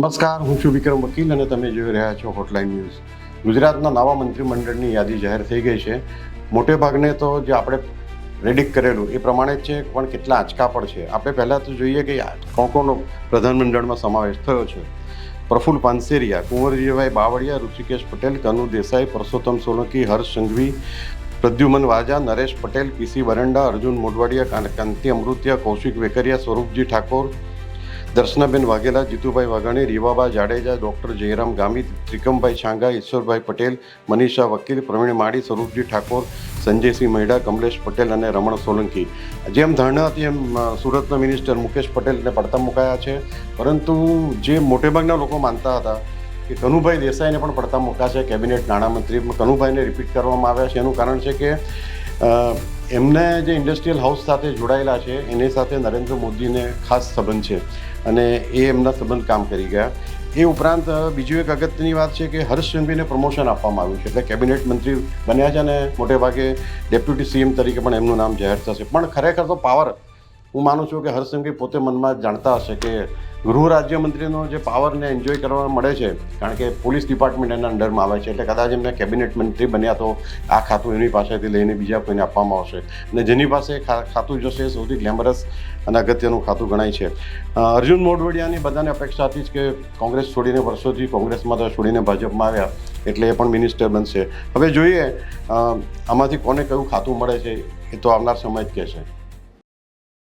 નમસ્કાર, હું છું વિક્રમ વકીલ અને તમે જોઈ રહ્યા છો હોટલાઇન ન્યૂઝ ગુજરાતના નવા મંત્રીમંડળની યાદી જાહેર થઈ ગઈ છે. મોટે ભાગને તો જે આપણે રેડિક કરેલું એ પ્રમાણે જ છે, પણ કેટલા આંચકા પણ છે. આપણે પહેલાં તો જોઈએ કે કોણ કોનો પ્રધાનમંડળમાં સમાવેશ થયો છે. પ્રફુલ્લ પાનસેરિયા, કુંવરજીભાઈ બાવળિયા, ઋષિકેશ પટેલ, કનુ દેસાઈ, પરસોત્તમ સોલંકી, હર્ષ સંઘવી, પ્રદ્યુમન વાજા, નરેશ પટેલ પીસી વરંડા, અર્જુન મોઢવાડિયા, કાંતિ અમૃતિયા, કૌશિક વેકરિયા, સ્વરૂપજી ઠાકોર દર્શનાબેન વાઘેલા, જીતુભાઈ વાઘાણી, રીવાબા જાડેજા, ડૉક્ટર જયરામ ગામિત ત્રિકમભાઈ છાંગા, ઈશ્વરભાઈ પટેલ, મનીષા વકીલ, પ્રવીણ માળી, સ્વરૂપજી ઠાકોર, સંજયસિંહ મહેડા કમલેશ પટેલ અને રમણ સોલંકી. જેમ ધારણા હતી એમ સુરતના મિનિસ્ટર મુકેશ પટેલને પડતા મુકાયા છે. પરંતુ જે મોટેભાગના લોકો માનતા હતા કે કનુભાઈ દેસાઈને પણ પડતા મૂક્યા છે કેબિનેટ નાણામંત્રી, કનુભાઈને રિપીટ કરવામાં આવ્યા છે. એનું કારણ છે કે એમને જે ઇન્ડસ્ટ્રીયલ હાઉસ સાથે જોડાયેલા છે, એની સાથે નરેન્દ્ર મોદીને ખાસ સંબંધ છે અને એ એમના સંબંધ કામ કરી ગયા. એ ઉપરાંત બીજું એક અગત્યની વાત છે કે હર્ષ સંઘવીને પ્રમોશન આપવામાં આવ્યું છે. એટલે કેબિનેટ મંત્રી બન્યા છે અને મોટે ભાગે ડેપ્યુટી સીએમ તરીકે પણ એમનું નામ જાહેર થશે. પણ ખરેખર તો પાવર, હું માનું છું કે હર્ષ સંઘવી પોતે મનમાં જાણતા હશે કે ગૃહ રાજ્યમંત્રીનો જે પાવરને એન્જોય કરવા મળે છે, કારણ કે પોલીસ ડિપાર્ટમેન્ટ એના અંડરમાં આવે છે, એટલે કદાચ એમને કેબિનેટ મંત્રી બન્યા તો આ ખાતું એની પાસેથી લઈને બીજા કોઈને આપવામાં આવશે. અને જેની પાસે ખાતું જશે એ સૌથી ગ્લેમરસ અને અગત્યનું ખાતું ગણાય છે. અર્જુન મોઢવડિયાની બધાને અપેક્ષા હતી જ કે કોંગ્રેસ છોડીને વર્ષોથી કોંગ્રેસમાં તો છોડીને ભાજપમાં આવ્યા, એટલે એ પણ મિનિસ્ટર બનશે. હવે જોઈએ આમાંથી કોને કયું ખાતું મળે છે, એ તો આવનાર સમય જ કહેશે.